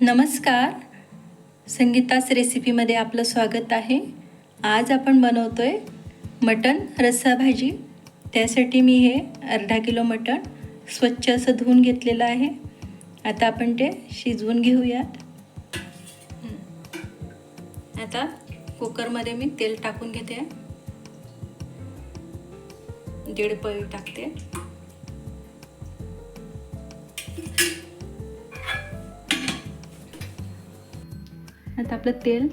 नमस्कार. संगीताच रेसिपीमध्ये आपलं स्वागत आहे. आज आपण बनवतो आहे मटण रस्सा भाजी त्यासाठी मी हे अर्धा किलो मटण स्वच्छ असं धुवून घेतलेलं आहे. आता आपण ते शिजवून घेऊयात. आता कुकरमध्ये मी तेल टाकून घेते. दीड पळी टाकते. आता आपलं तेल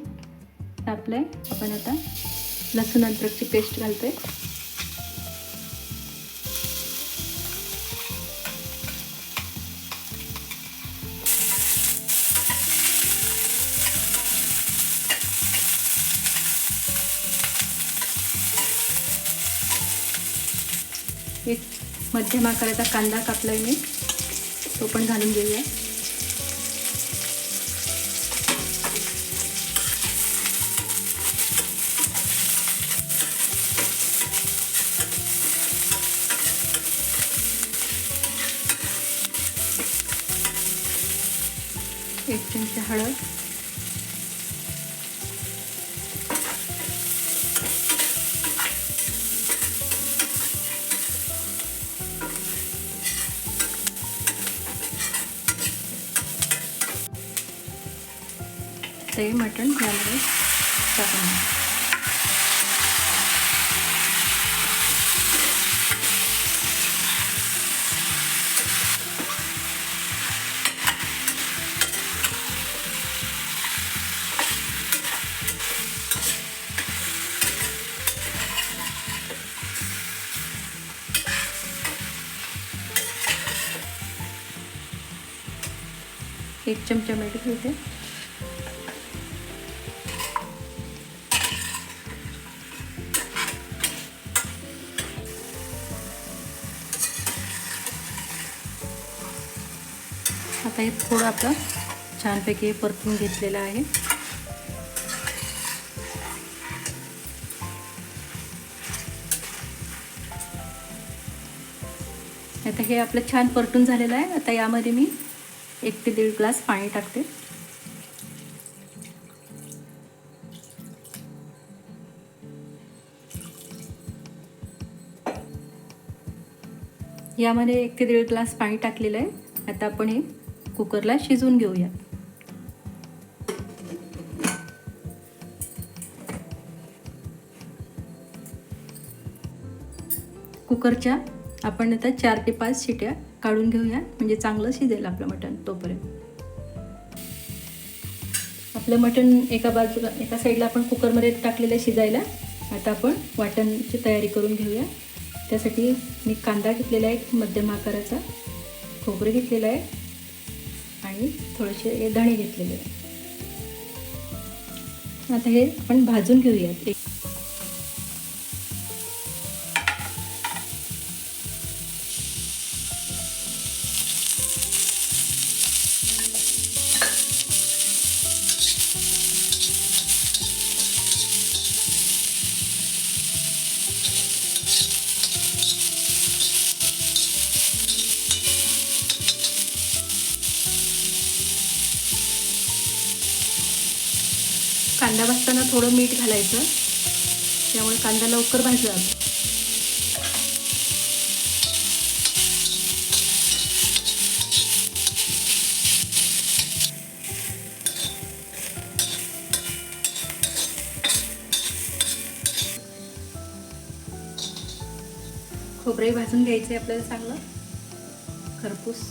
तापलं आहे आपण आता लसूण अद्रकची पेस्ट घालतो आहे एक मध्यम आकाराचा कांदा कापलाय मी. तो पण घालून घेऊया. एक चमचा हळद. ते मटण यामध्ये टाकून एक चमचा मीठ घेते. आता हे थोडं आपलं छानपैकी परतून घेतलेलं आहे. आता हे आपलं छान परतून झालेलं आहे. आता यामध्ये मी एक ते दीड ग्लास पाणी टाकते. यामध्ये एक ते दीड ग्लास पाणी टाकलेलं आहे. आता आपण हे कुकरला शिजवून घेऊया. कुकरच्या आपण आता चार ते पाच शिट्या काढून घेऊया म्हणजे चांगलं शिजेल आपलं मटण तोपर्यंत. आपलं मटण एका बाजूला एका साईडला आपण कुकरमध्ये टाकलेलं आहे शिजायला. आता आपण वाटणची तयारी करून घेऊया. त्यासाठी मी कांदा घेतलेला आहे मध्यम आकाराचा. खोबरं घेतलेलं आहे. आणि थोडेसे धणे घेतलेले आहे. आता हे आपण भाजून घेऊयात. एक कांदा भाजताना थोडं मीठ घालायचं. त्यामुळे कांदा लवकर भाजला खोबरे भाजून घ्यायचे आपल्याला चांगलं. खरपूस.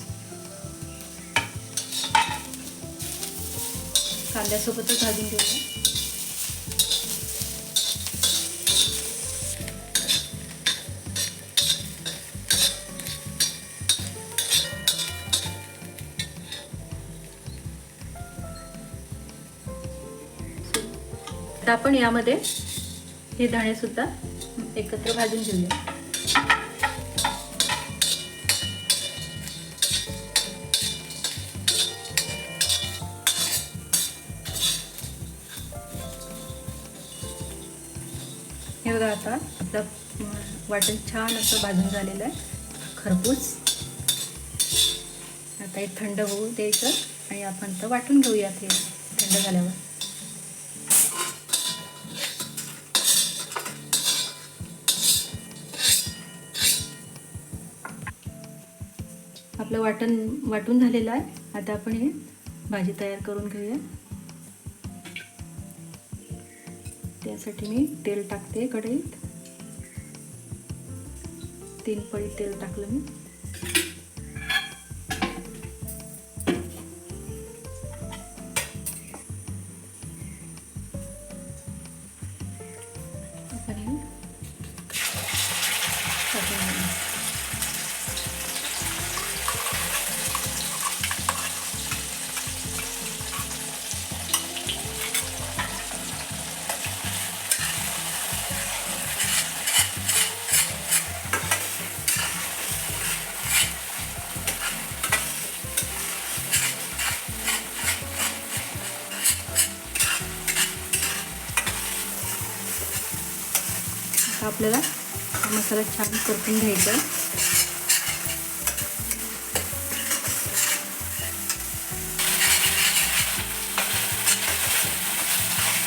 कांद्यासोबतच भाजून घेऊया. आता आपण यामध्ये हे दाणे सुद्धा एकत्र भाजून घेऊया. हे बघा आता आपलं वाटण छान असं भाजून झालेलं आहे. खरपूस. आता हे थंड होऊ द्यायचं आणि आपण तर वाटून घेऊयात हे थंड झाल्यावर. आपलं वाटण वाटून झालेलं आहे. आता आपण हे भाजी तयार करून घेऊया. त्यासाठी मी तेल टाकते कढईत. तीन पळी तेल टाकलं मी. आपल्याला हा मसाला छान परतून घ्यायचा.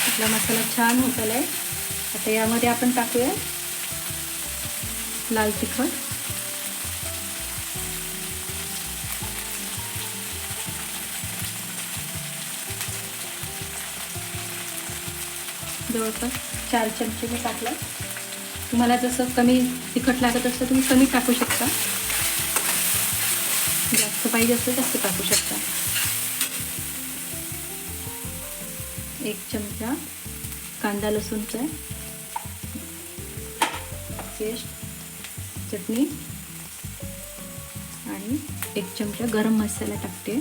आपला मसाला छान होत आलाय. आता यामध्ये आपण टाकूया लाल तिखट. जवळपास चार चमचे मी टाकलं तुम्हाला जसं कमी तिखट लागत असतं तुम्ही कमी टाकू शकता. जास्त पाहिजे असतं जास्त टाकू शकता. एक चमचा कांदा लसूणचा पेस्ट चटणी आणि एक चमचा गरम मसाला टाकते.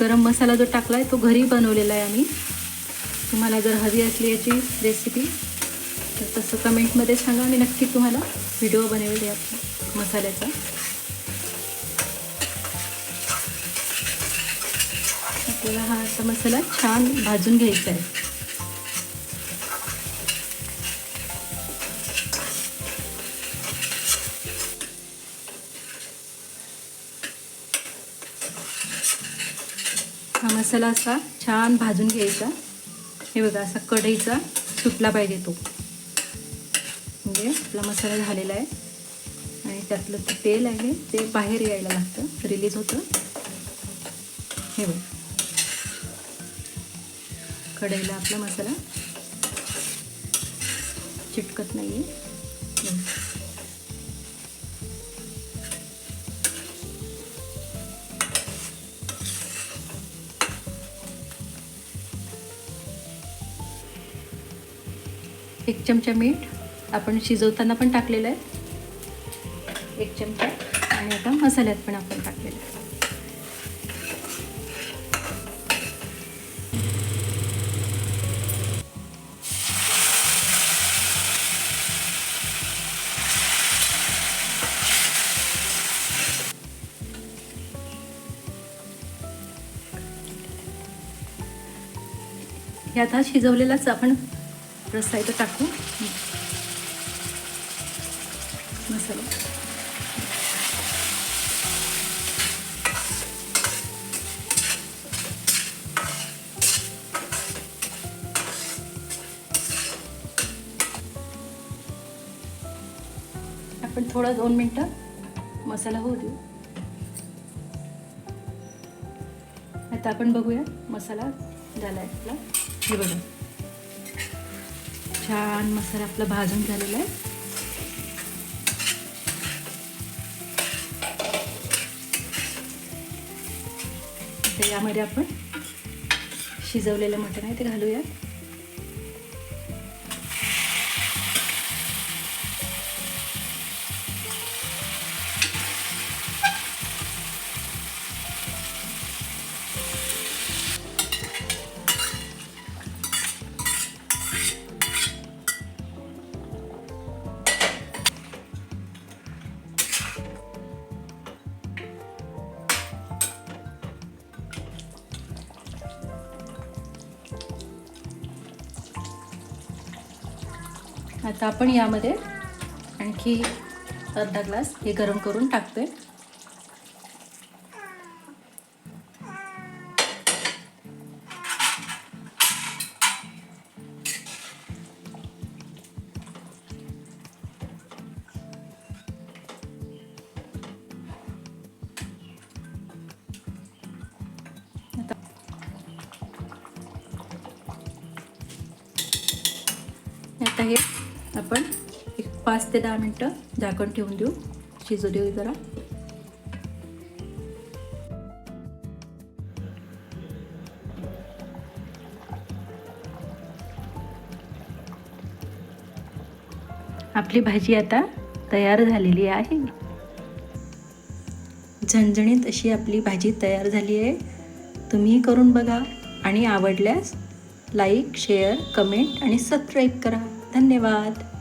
गरम मसाला जो टाकला आहे तो घरी बनवलेला आहे आम्ही. तुम्हाला जर हवी असली याची रेसिपी तर तसं कमेंटमध्ये सांगा मी नक्की तुम्हाला व्हिडिओ बनवेल या मसाल्याचा. आपल्याला हा असा मसाला छान भाजून घ्यायचा आहे. हा मसाला असा छान भाजून घ्यायचा. हे बघा असा कढईचा सुटला पाहिजे तो. म्हणजे आपला मसाला झालेला आहे. आणि त्यातलं ते तेल आहे ते बाहेर यायला लागतं. रिलीज होतं. हे बघ. कढईला आपला मसाला चिटकत नाही आहे एक चमचा मीठ आपण शिजवताना पण टाकलेलं आहे. एक चमचा. आणि आता मसाल्यात पण आपण टाकलेलं आहे. आता शिजवलेलाच आपण रस्सा इथं टाकू मसाला आपण थोडं दोन मिनटं मसाला होऊ देऊ आता आपण बघूया मसाला झाला आहे आपला हे बघा छान मसाला आपला भाजून झालेला आहे. आता यामध्ये आपण शिजवलेलं मटण आहे ते घालूयात. आता आपण यामध्ये आणखी अर्धा ग्लास हे गरम करून टाकतोय. आता हे आपण एक पाच ते दहा मिनटं झाकण ठेवून देऊ. शिजू देऊ जरा. आपली भाजी आता तयार झालेली आहे. झणझणीत अशी आपली भाजी तयार झाली आहे. तुम्ही करून बघा आणि आवडल्यास लाईक शेअर कमेंट आणि सबस्क्राईब करा. धन्यवाद.